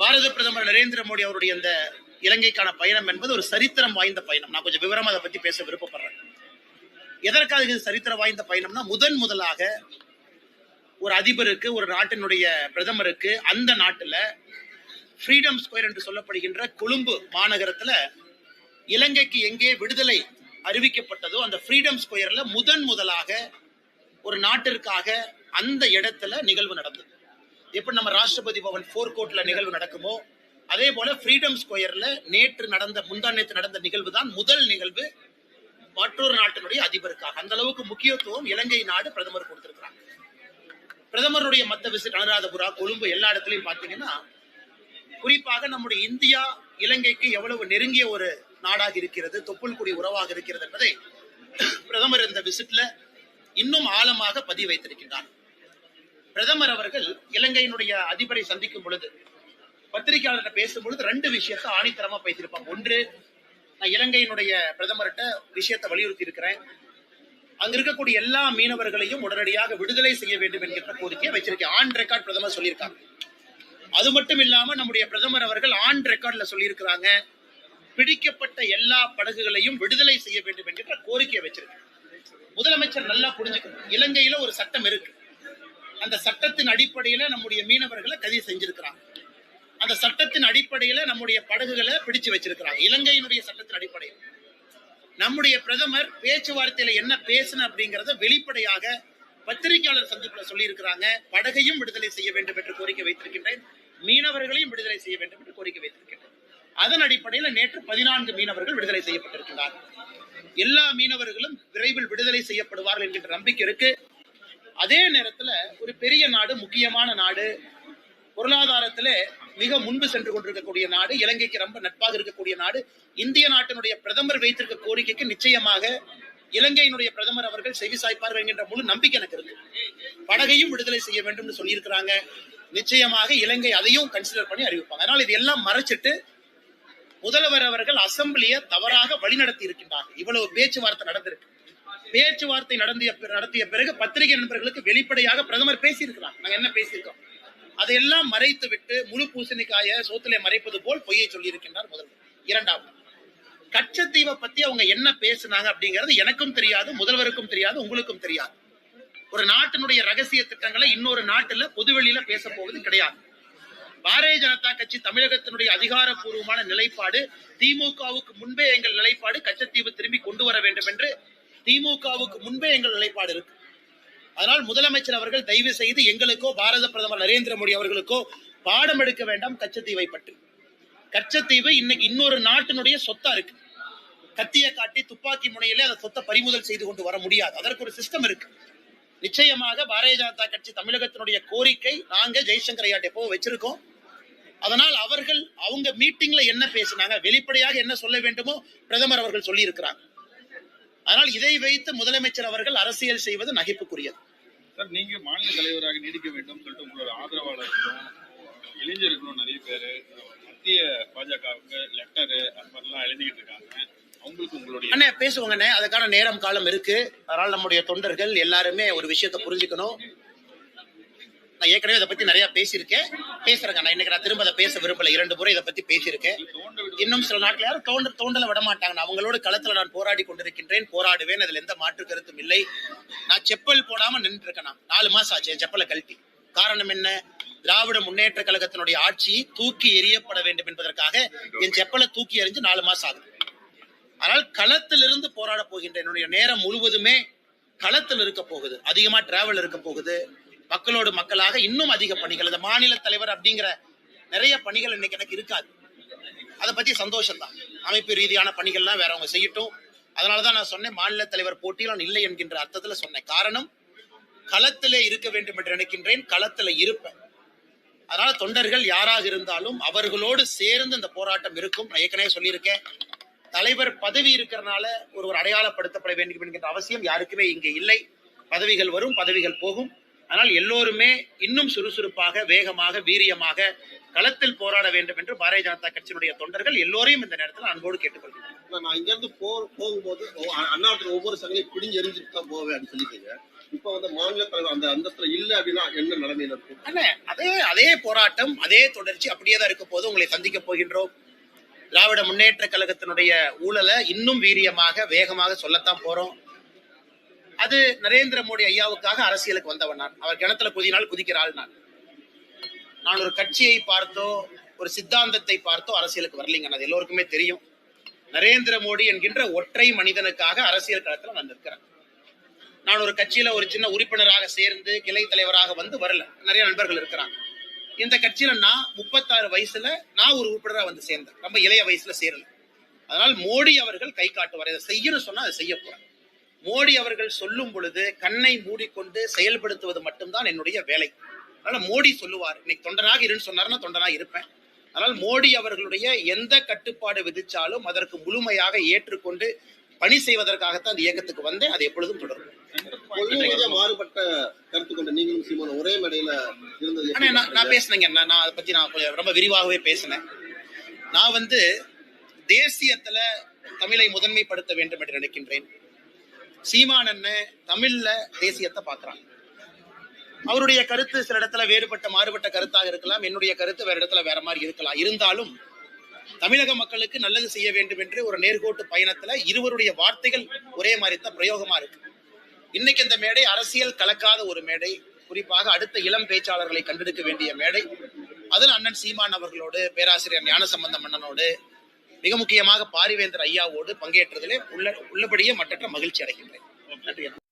பாரத பிரதமர் நரேந்திர மோடி அவருடைய இந்த இலங்கைக்கான பயணம் என்பது ஒரு சரித்திரம் வாய்ந்த பயணம். நான் கொஞ்சம் விவரமா அதை பத்தி பேச விருப்பப்படுறேன். எதற்காக இது சரித்திரம் வாய்ந்த பயணம்னா முதன் முதலாக ஒரு அதிபருக்கு ஒரு நாட்டினுடைய பிரதமருக்கு அந்த நாட்டுல ஃப்ரீடம் ஸ்கொயர் என்று சொல்லப்படுகின்ற கொழும்பு மாநகரத்துல இலங்கைக்கு எங்கே விடுதலை அறிவிக்கப்பட்டதோ அந்த ஃப்ரீடம் ஸ்கொயர்ல முதன் முதலாக ஒரு நாட்டிற்காக அந்த இடத்துல நிகழ்வு நடந்தது. எப்படி நம்ம ராஷ்டிரபதி பவன் ஃபோர் கோர்ட்ல நிகழ்வு நடக்குமோ அதே போல ஃப்ரீடம் ஸ்கொயர்ல நேற்று நடந்த முந்தா நேற்று நடந்த நிகழ்வு தான் முதல் நிகழ்வு மற்றொரு நாட்டினுடைய அதிபருக்காக. அந்த அளவுக்கு முக்கியத்துவம் இலங்கை நாடு பிரதமர் கொடுத்திருக்கிறாங்க. பிரதமருடைய மத்த விசிட் அனுராதபுரா கொழும்பு எல்லா இடத்துலயும் பாத்தீங்கன்னா குறிப்பாக நம்முடைய இந்தியா இலங்கைக்கு எவ்வளவு நெருங்கிய ஒரு நாடாக இருக்கிறது தொப்புள் குடி உறவாக இருக்கிறது என்பதை பிரதமர் இந்த விசிட்ல இன்னும் ஆழமாக பதிவு வைத்திருக்கின்றார் பிரதமர் அவர்கள் இலங்கையினுடைய அதிபரை சந்திக்கும் பொழுது பத்திரிகையாளர்கிட்ட பேசும் பொழுது ரெண்டு விஷயத்தை ஆணித்தரமா பேசியிருப்பாங்க. ஒன்று நான் இலங்கையினுடைய பிரதமர்கிட்ட விஷயத்தை வலியுறுத்தி இருக்கிறேன் அங்க இருக்கக்கூடிய எல்லா மீனவர்களையும் உடனடியாக விடுதலை செய்ய வேண்டும் என்கிற கோரிக்கையை வச்சிருக்கேன். ஆன் ரெக்கார்ட் பிரதமர் சொல்லியிருக்காங்க அது மட்டும் இல்லாம நம்முடைய பிரதமர் அவர்கள் ஆன் ரெக்கார்ட்ல சொல்லியிருக்கிறாங்க. பிடிக்கப்பட்ட எல்லா படகுகளையும் விடுதலை செய்ய வேண்டும் என்கிற கோரிக்கையை வச்சிருக்கேன். முதலமைச்சர் நல்லா புரிஞ்சுக்கணும். இலங்கையில ஒரு சட்டம் இருக்கு. அந்த சட்டத்தின் அடிப்படையில நம்முடைய மீனவர்களை கைது செஞ்சிருக்கிறாங்க. அந்த சட்டத்தின் அடிப்படையில நம்முடைய படகுகளை பிடிச்சு வச்சிருக்கிறாங்க. இலங்கையினுடைய சட்டத்தின் அடிப்படையில். நம்முடைய பிரதமர் பேச்சுவார்த்தையில என்ன பேசணும் அப்படிங்கறத வெளிப்படையாக பத்திரிகையாளர் சந்திப்புல சொல்லியிருக்கிறாங்க. படகையும் விடுதலை செய்ய வேண்டும் என்று கோரிக்கை வைத்திருக்கின்றேன். மீனவர்களையும் விடுதலை செய்ய வேண்டும் என்று கோரிக்கை வைத்திருக்கின்றேன். அதன் அடிப்படையில் நேற்று பதினான்கு மீனவர்கள் விடுதலை செய்யப்பட்டிருக்கிறார்கள் எல்லா மீனவர்களும் விரைவில் விடுதலை செய்யப்படுவார்கள் என்கின்ற நம்பிக்கை இருக்கு. அதே நேரத்துல ஒரு பெரிய நாடு முக்கியமான நாடு பொருளாதாரத்துல மிக முன்பு சென்று கொண்டிருக்கக்கூடிய நாடு இலங்கைக்கு ரொம்ப நட்பாக இருக்கக்கூடிய நாடு இந்திய நாட்டினுடைய பிரதமர் வைத்திருக்க கோரிக்கைக்கு நிச்சயமாக இலங்கையினுடைய பிரதமர் அவர்கள் செவி சாய்ப்பார்கள் என்கின்ற முழு நம்பிக்கை எனக்கு இருக்கு. படகையும் விடுதலை செய்ய வேண்டும் சொல்லியிருக்கிறாங்க. நிச்சயமாக இலங்கை அதையும் கன்சிடர் பண்ணி அறிவிப்பாங்க. அதனால இது எல்லாம் மறைச்சிட்டு முதல்வர் அவர்கள் அசம்பிளியை தவறாக வழிநடத்தி இருக்கின்றார்கள். இவ்வளவு பேச்சுவார்த்தை நடந்திருக்கு. பேச்சுவார்த்தை நடந்திய நடத்திய பிறகு பத்திரிகை நண்பர்களுக்கு வெளிப்படையாக பிரதமர் பேசியிருக்கிறார். நாங்க என்ன பேசியிருக்கோம்? அதையெல்லாம் மறைத்து விட்டு முழு பூசணிக்காய சோத்திலே மறைப்பது போல் பொய்யை சொல்லியிருக்கின்றார் முதல்வர். இரண்டாவது கச்சத்தீவை பத்தி அவங்க என்ன பேசுனாங்க அப்படிங்கிறது எனக்கும் தெரியாது முதல்வருக்கும் தெரியாது உங்களுக்கும் தெரியாது. ஒரு நாட்டினுடைய ரகசிய திட்டங்களை இன்னொரு நாட்டுல பொதுவெளியில பேச போவது கிடையாது. பாரதிய ஜனதா கட்சி தமிழகத்தினுடைய அதிகாரப்பூர்வமான நிலைப்பாடு திமுகவுக்கு முன்பே எங்கள் நிலைப்பாடு கச்சத்தீவு திரும்பி கொண்டு வர வேண்டும் என்று திமுகவுக்கு முன்பே எங்கள் நிலைப்பாடு இருக்கு. அதனால் முதலமைச்சர் அவர்கள் தயவு செய்து எங்களுக்கோ பாரத பிரதமர் நரேந்திர மோடி அவர்களுக்கோ பாடம் எடுக்க வேண்டாம் கச்சத்தீவை பற்றி. கச்சத்தீவு இன்னைக்கு இன்னொரு நாட்டினுடைய சொத்தா இருக்கு. கத்திய காட்டி துப்பாக்கி முனையிலே அந்த சொத்தை பறிமுதல் செய்து கொண்டு வர முடியாது. அதற்கு ஒரு சிஸ்டம் இருக்கு. நிச்சயமாக பாரதிய ஜனதா கட்சி தமிழகத்தினுடைய கோரிக்கை நாங்க ஜெய்சங்கர் ஐயாட்ட எப்போ வச்சிருக்கோம். அதனால் அவர்கள் அவங்க மீட்டிங்ல என்ன பேசினாங்க வெளிப்படையாக என்ன சொல்ல வேண்டுமோ பிரதமர் அவர்கள் சொல்லி இருக்கிறாங்க அதனால் இதை வைத்து முதலமைச்சர் அவர்கள் அரசியல் செய்வது நகைப்புக்குரியது. சார் நீங்க மாநில தலைவராக நீடிக்க வேண்டும் சொல்லிட்டு உங்களோட ஆதரவாளர்களும் இளைஞர்களும் நிறைய பேர் மத்திய பாஜகவுக்கு லெட்டரு அந்த மாதிரிலாம் எழுதிக்கிட்டு இருக்காங்க. அண்ணே பேசுவாங்க அண்ணே அதுக்கான நேரம் காலம் இருக்கு. அதனால் நம்முடைய தொண்டர்கள் எல்லாருமே ஒரு விஷயத்தை புரிஞ்சுக்கணும். நான் ஏற்கனவே இதை பத்தி நிறைய பேசியிருக்கேன். பேசுறேங்க நான் இன்னைக்கு நான் திரும்ப அதை பேச விரும்பல. இரண்டு முறை இதை பத்தி பேசியிருக்கேன். இன்னும் சில நாட்கள் யாரும் தோண்ட தோண்டல விட மாட்டாங்க. அவங்களோட களத்துல நான் போராடி கொண்டிருக்கின்றேன் போராடுவேன். அதுல எந்த மாற்று கருத்தும் இல்லை. நான் செப்பல் போடாம நின்று இருக்கேன் நான். நாலு மாசம் ஆச்சு என் செப்பலை கழட்டி. காரணம் என்ன? திராவிட முன்னேற்ற கழகத்தினுடைய ஆட்சி தூக்கி எறியப்பட வேண்டும் என்பதற்காக என் செப்பலை தூக்கி எறிஞ்சு நாலு மாசம் ஆகுது. ஆனால் களத்திலிருந்து போராட போகின்ற என்னுடைய நேரம் முழுவதுமே களத்தில் இருக்க போகுது. அதிகமா டிராவல் இருக்க போகுது. மக்களோடு மக்களாக இன்னும் அதிக பணிகள். இந்த மாநில தலைவர் அப்படிங்கிற நிறைய பணிகள் இன்னைக்கு எனக்கு இருக்காது. அதை பத்தி சந்தோஷம் தான் அமைப்பு ரீதியான பணிகள்லாம் வேற அவங்க செய்யட்டும். அதனாலதான் நான் சொன்னேன் மாநில தலைவர் போட்டியில் நான் இல்லை என்கின்ற அர்த்தத்துல சொன்னேன். காரணம் களத்திலே இருக்க வேண்டும் என்று நினைக்கின்றேன் களத்துல இருப்பேன். அதனால தொண்டர்கள் யாராக இருந்தாலும் அவர்களோடு சேர்ந்து இந்த போராட்டம் இருக்கும். நான் ஏற்கனவே சொல்லியிருக்கேன் தலைவர் பதவி இருக்கிறனால ஒருவர் அடையாளப்படுத்தப்பட வேண்டும் என்கின்ற அவசியம் யாருக்குமே இங்கே இல்லை. பதவிகள் வரும் பதவிகள் போகும். ஆனால் எல்லோருமே இன்னும் சுறுசுறுப்பாக வேகமாக வீரியமாக களத்தில் போராட வேண்டும் என்று பாரதிய ஜனதா கட்சியினுடைய தொண்டர்கள் எல்லோரையும் இந்த நேரத்தில் அன்போடு கேட்டுக்கொள்கிறேன் நான் இங்க இருந்து போ போகும்போது அண்ணாத்துல ஒவ்வொரு சங்களையும் பிடிஞ்சு எரிஞ்சுட்டு தான் போவேன் அப்படின்னு சொல்லிட்டீங்க. இப்ப வந்து மாநில தலைவர் அந்த அந்தஸ்துல இல்ல அப்படின்னா என்ன நிலைமையில இருக்கும்? அதே அதே போராட்டம் அதே தொடர்ச்சி அப்படியே தான் இருக்க போது உங்களை சந்திக்க போகின்றோம். திராவிட முன்னேற்ற கழகத்தினுடைய ஊழலை இன்னும் வீரியமாக வேகமாக சொல்லத்தான் போறோம். அது நரேந்திர மோடி ஐயாவுக்காக அரசியலுக்கு வந்தவன் நான். அவர் கிணத்துல குதினால் குதிக்கிறாள் நான். நான் ஒரு கட்சியை பார்த்தோ ஒரு சித்தாந்தத்தை பார்த்தோ அரசியலுக்கு வரலீங்க. அது எல்லோருக்குமே தெரியும். நரேந்திர மோடி என்கின்ற ஒற்றை மனிதனுக்காக அரசியல் களத்துல நான் நிற்கிறேன். நான் ஒரு கட்சியில ஒரு சின்ன உறுப்பினராக சேர்ந்து கிளை தலைவராக வந்து வரல. நிறைய நண்பர்கள் இருக்கிறாங்க. இந்த கட்சியில நான் முப்பத்தாறு வயசுல நான் ஒரு உறுப்பினரா வந்து சேர்ந்தேன். ரொம்ப இளைய வயசுல சேரல. அதனால் மோடி அவர்கள் கை காட்டுவார் இதை செய்யணும்னு சொன்னா அதை செய்ய போறேன். மோடி அவர்கள் சொல்லும் பொழுது கண்ணை மூடிக்கொண்டு செயல்படுத்துவது மட்டும்தான் என்னுடைய வேலை. அதனால மோடி சொல்லுவார் இன்னைக்கு தொண்டனாக இருன்னு சொன்னாருன்னா தொண்டனாக இருப்பேன். அதனால் மோடி அவர்களுடைய எந்த கட்டுப்பாடு விதிச்சாலும் அதற்கு முழுமையாக ஏற்றுக்கொண்டு பணி செய்வதற்காகத்தான் அந்த இயக்கத்துக்கு வந்தேன். அது எப்பொழுதும் தொடரும். மாறுபட்ட கருத்து கொண்ட நீங்களும் ஒரே மேடையில இருந்தது. நான் பேசினேங்க. நான் நான் அதை பத்தி நான் கொஞ்சம் ரொம்ப விரிவாகவே பேசினேன். நான் வந்து தேசியத்துல தமிழை முதன்மைப்படுத்த வேண்டும் என்று நினைக்கின்றேன். சீமானன்னு தமிழ்ல தேசியத்தை பார்க்கறாங்க. அவருடைய கருத்து சில இடத்துல வேறுபட்ட மாறுபட்ட கருத்தாக இருக்கலாம். என்னுடைய கருத்து வேற இடத்துல வேற மாதிரி இருக்கலாம். இருந்தாலும் தமிழக மக்களுக்கு நல்லது செய்ய வேண்டும் என்று ஒரு நேர்கோட்டு பயணத்துல இருவருடைய வார்த்தைகள் ஒரே மாதிரி தான் பிரயோகமா இருக்கு. இன்னைக்கு இந்த மேடை அரசியல் கலக்காத ஒரு மேடை. குறிப்பாக அடுத்த இளம் பேச்சாளர்களை கண்டெடுக்க வேண்டிய மேடை. அதில் அண்ணன் சீமான் அவர்களோடு பேராசிரியர் ஞானசம்பந்தம் அண்ணனோடு மிக முக்கியமாக பாரிவேந்தர் ஐயாவோடு பங்கேற்றதிலே உள்ள உள்ளபடியே மற்றற்ற மகிழ்ச்சி அடைகின்றேன். நன்றி.